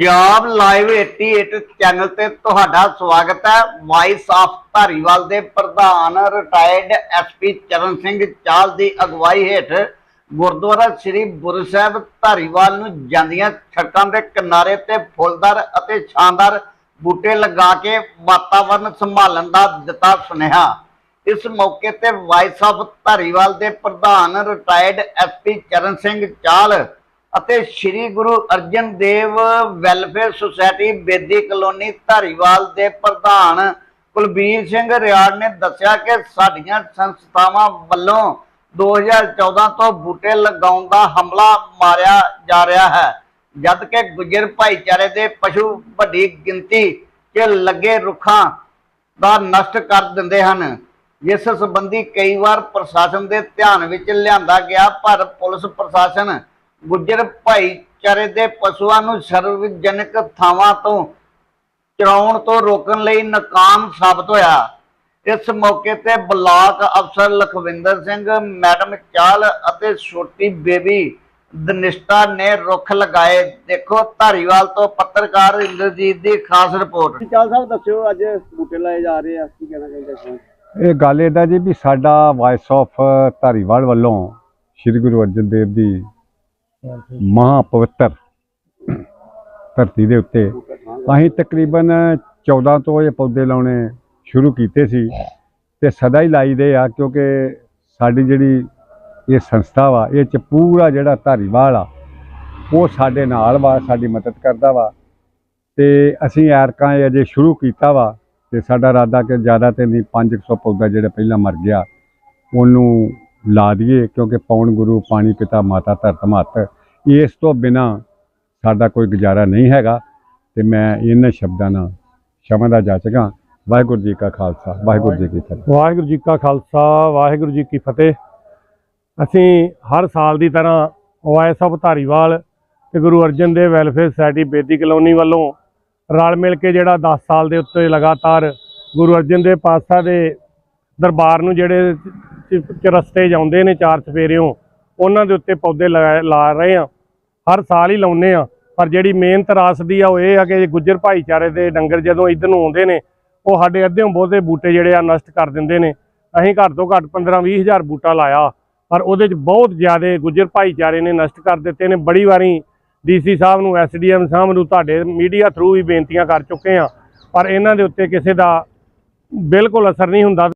Punjab live 88 channel ਤੇ ਤੁਹਾਡਾ ਸਵਾਗਤ ਹੈ। ਵਾਇਸ ਆਫ ਧਾਰੀਵਾਲ ਦੇ ਪ੍ਰਧਾਨ ਰਿਟਾਇਰਡ ਐਸਪੀ ਚਰਨ ਸਿੰਘ ਚਾਲ ਦੀ ਅਗਵਾਈ ਹੇਠ ਗੁਰਦੁਆਰਾ ਸ੍ਰੀ ਗੁਰੂ ਸਾਹਿਬ ਧਾਰੀਵਾਲ ਨੂੰ ਜਾਂਦੀਆਂ ਸੜਕਾਂ ਦੇ ਕਿਨਾਰੇ ਤੇ ਫੁੱਲਦਾਰ ਅਤੇ ਸ਼ਾਨਦਾਰ ਬੂਟੇ ਲਗਾ ਕੇ ਵਾਤਾਵਰਨ ਸੰਭਾਲਣ ਦਾ ਦਿੱਤਾ ਸੁਨੇਹਾ। ਇਸ ਮੌਕੇ ਤੇ ਵਾਇਸ ਆਫ ਧਾਰੀਵਾਲ ਦੇ ਪ੍ਰਧਾਨ ਰਿਟਾਇਰਡ ਐਸਪੀ ਚਰਨ ਸਿੰਘ ਚਾਲ ਅਤੇ Sri Guru Arjan Dev welfare society Bedi colony Dhariwal ਦੇ ਪ੍ਰਧਾਨ ਕੁਲਬੀਰ ਸਿੰਘ ਰਿਆੜ ਨੇ ਦੱਸਿਆ ਕਿ ਸਾਡੀਆਂ ਸੰਸਥਾਵਾਂ ਵੱਲੋਂ 2014 ਤੋਂ ਬੂਟੇ ਲਗਾਉਣ ਦਾ ਹਮਲਾ ਮਾਰਿਆ ਜਾ ਰਿਹਾ ਹੈ ਜਦ ਕਿ ਗੁਜਰ ਭਾਈਚਾਰੇ ਦੇ ਪਸ਼ੂ ਵੱਡੀ ਗਿਣਤੀ 'ਚ ਲੱਗੇ ਰੁੱਖਾਂ ਦਾ ਨਸ਼ਟ ਕਰ ਦਿੰਦੇ ਹਨ। ਜਿਸ ਸੰਬੰਧੀ ਕਈ ਵਾਰ ਪ੍ਰਸ਼ਾਸਨ ਦੇ ਧਿਆਨ ਵਿੱਚ ਲਿਆਂਦਾ ਗਿਆ, ਪਰ ਪੁਲਿਸ ਪ੍ਰਸ਼ਾਸਨ ਗੁੱਜਰ ਭਾਈਚਾਰੇ ਦੇ ਪਸ਼ੂਆਂ ਨੂੰ ਸਰਵਜਨਕ ਥਾਵਾਂ ਤੋਂ ਚਰਾਉਣ ਤੋਂ ਰੋਕਣ ਲਈ ਨਾਕਾਮ ਸਾਬਤ ਹੋਇਆ। ਇਸ ਮੌਕੇ ਤੇ ਬਲਾਕ ਅਫਸਰ ਲਖਵਿੰਦਰ ਸਿੰਘ ਮੈਡਮ ਚਾਲ ਅਤੇ ਛੋਟੀ ਬੇਬੀ ਦਨਿਸ਼ਟਾ ਨੇ ਰੁੱਖ ਲਗਾਏ। ਦੇਖੋ ਧਾਰੀਵਾਲ ਤੋਂ ਪੱਤਰਕਾਰ ਇੰਦਰਜੀਤ ਦੀ ਖਾਸ ਰਿਪੋਰਟ। ਚਾਲ ਸਾਹਿਬ ਦੱਸਿਓ ਅੱਜ ਬੂਟੇ ਲਾਏ ਜਾ ਰਹੇ ਆ ਕੀ ਕਹਿਣਾ ਚਾਹੁੰਦੇ ਇਹ ਗੱਲ ਇਹਦਾ ਜੀ ਵੀ ਸਾਡਾ ਵਾਇਸ ਆਫ ਧਾਰੀਵਾਲ ਵੱਲੋਂ ਸ੍ਰੀ ਗੁਰੂ ਅਰਜਨ ਦੇਵ ਦੀ ਮਹਾ ਪਵਿੱਤਰ ਧਰਤੀ ਦੇ ਉੱਤੇ। ਅਸੀਂ ਤਕਰੀਬਨ 14 ਤੋਂ ਇਹ ਪੌਦੇ ਲਾਉਣੇ ਸ਼ੁਰੂ ਕੀਤੇ ਸੀ ਤੇ ਸਦਾ ਹੀ ਲਾਈਦੇ ਆ, ਕਿਉਂਕਿ ਸਾਡੀ ਜਿਹੜੀ ਇਹ ਸੰਸਥਾ ਵਾ, ਇਹ ਚ ਪੂਰਾ ਜਿਹੜਾ ਧਾਰੀਵਾਲ ਆ, ਉਹ ਸਾਡੇ ਨਾਲ ਵਾ, ਸਾਡੀ ਮਦਦ ਕਰਦਾ ਵਾ। ਤੇ ਅਸੀਂ ਐਰਕਾਂ ਇਹ ਅਜੇ ਸ਼ੁਰੂ ਕੀਤਾ ਵਾ ਤੇ ਸਾਡਾ ਇਰਾਦਾ ਕਿ ਜ਼ਿਆਦਾ ਤੇ ਨਹੀਂ 500 ਪੌਦਾ ਜਿਹੜਾ ਪਹਿਲਾਂ ਮਰ ਗਿਆ, ਉਹਨੂੰ ਲਾ ਦਈਏ ਕਿਉਂਕਿ ਪੌਣ ਗੁਰੂ, ਪਾਣੀ ਪਿਤਾ, ਮਾਤਾ ਧਰਤ ਮਹੱਤ, ਇਸ ਤੋਂ ਬਿਨਾ ਸਾਡਾ ਕੋਈ ਗੁਜ਼ਾਰਾ ਨਹੀਂ ਹੈਗਾ ਤੇ ਮੈਂ ਇਹਨਾਂ ਸ਼ਬਦਾਂ ਨਾਲ ਸ਼ਮਾ ਦਾ ਜਾਚਕਾਂ ਵਾਹਿਗੁਰੂ ਜੀ ਕਾ ਖਾਲਸਾ, ਵਾਹਿਗੁਰੂ ਜੀ ਕੀ ਫਤਿਹ। ਵਾਹਿਗੁਰੂ ਜੀ ਕਾ ਖਾਲਸਾ, ਵਾਹਿਗੁਰੂ ਜੀ ਕੀ ਫਤਿਹ। ਅਸੀਂ ਹਰ ਸਾਲ ਦੀ ਤਰ੍ਹਾਂ ਵਾਇਸ ਆਫ ਧਾਰੀਵਾਲ ਤੇ Guru Arjan Dev welfare society Bedi colony ਵੱਲੋਂ ਰਲ ਮਿਲ ਕੇ ਜਿਹੜਾ 10 ਸਾਲ ਦੇ ਉੱਤੇ ਲਗਾਤਾਰ ਗੁਰੂ ਅਰਜਨ ਦੇਵ ਪਾਤਸ਼ਾਹ ਦੇ ਦਰਬਾਰ ਨੂੰ ਜਿਹੜੇ ਚ- ਜਾਂਦੇ ਨੇ ਚਾਰ ਸਫੇਰਿਓਂ, ਉਹਨਾਂ ਦੇ ਉੱਤੇ ਪੌਦੇ ਲਗਾ- ਲਾ ਰਹੇ ਆ ਹਰ ਸਾਲ ਹੀ ਲਾਉਨੇ ਆ ਪਰ ਜਿਹੜੀ ਮੇਨ ਤਰਾਸਦੀ ਆ, ਉਹ ਇਹ ਆ ਕਿ ਗੁੱਜਰ ਭਾਈਚਾਰੇ ਦੇ ਡੰਗਰ ਜਦੋਂ ਇੱਧਰ ਨੂੰ ਆਉਂਦੇ ਨੇ, ਉਹ ਸਾਡੇ ਅੱਧਿਓਂ ਬਹੁਤੇ ਬੂਟੇ ਜਿਹੜੇ ਆ ਨਸ਼ਟ ਕਰ ਦਿੰਦੇ ਨੇ। ਅਸੀਂ ਘੱਟ ਤੋਂ ਘੱਟ 15-20 ਹਜ਼ਾਰ ਬੂਟਾ ਲਾਇਆ। ਪਰ ਉਹਦੇ ਚ ਬਹੁਤ ਜ਼ਿਆਦਾ ਗੁੱਜਰ ਭਾਈਚਾਰੇ ਨੇ ਨਸ਼ਟ ਕਰ ਦਿੱਤੇ ਨੇ। ਬੜੀ ਵਾਰੀ ਡੀਸੀ ਸਾਹਿਬ ਨੂੰ ਐਸਡੀਐਮ ਸਾਹਿਬ ਨੂੰ ਤੁਹਾਡੇ ਮੀਡੀਆ ਥਰੂ ਵੀ ਬੇਨਤੀਆਂ ਕਰ ਚੁੱਕੇ ਆ ਪਰ ਇਹਨਾਂ ਦੇ ਉੱਤੇ ਕਿਸੇ ਦਾ ਬਿਲਕੁਲ ਅਸਰ ਨਹੀਂ ਹੁੰਦਾ।